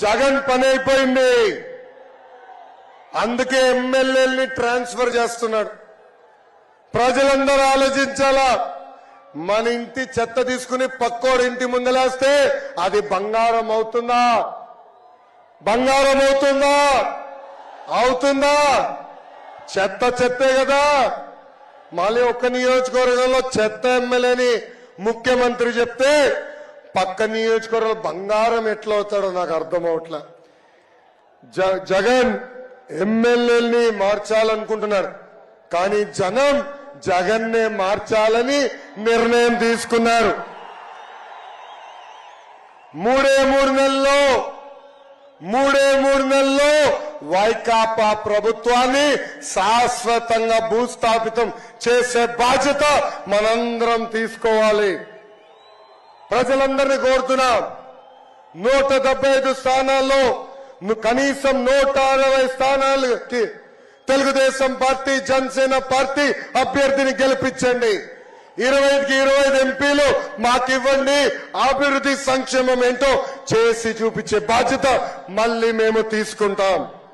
జగన్ పని అయిపోయింది అందుకే ఎమ్మెల్యేల్ని ట్రాన్స్ఫర్ చేస్తున్నాడు. ప్రజలందరూ ఆలోచించాలా? మన ఇంటి చెత్త తీసుకుని పక్కోడి ఇంటి ముందలేస్తే అది బంగారం అవుతుందా? బంగారం అవుతుందా? అవుతుందా? చెత్త చెత్తే కదా. మళ్ళీ ఒక్క నియోజకవర్గంలో చెత్త ఎమ్మెల్యేని ముఖ్యమంత్రి చెప్తే పక్క నియోజకవర్గంలో బంగారం ఎట్లా అవుతాడో నాకు అర్థం అవట్లా జగన్ ఎమ్మెల్యేని మార్చాలనుకుంటున్నారు కానీ జనం జగన్నే మార్చాలని నిర్ణయం తీసుకున్నారు. మూడే మూడు నెలల్లో మూడే మూడు నెలల్లో వైకాపా ప్రభుత్వాన్ని శాశ్వతంగా భూస్థాపితం చేసే బాధ్యత మనందరం తీసుకోవాలి. ప్రజలందరినీ కోరుతున్నాం. నూట డెబ్బై ఐదు స్థానాల్లో కనీసం నూట అరవై స్థానాలకి తెలుగుదేశం పార్టీ జనసేన పార్టీ అభ్యర్థిని గెలిపించండి. ఇరవై ఇరవై ఐదు ఎంపీలు మాకివ్వండి. అభివృద్ధి సంక్షేమం ఏంటో చేసి చూపించే బాధ్యత మళ్ళీ మేము తీసుకుంటాం.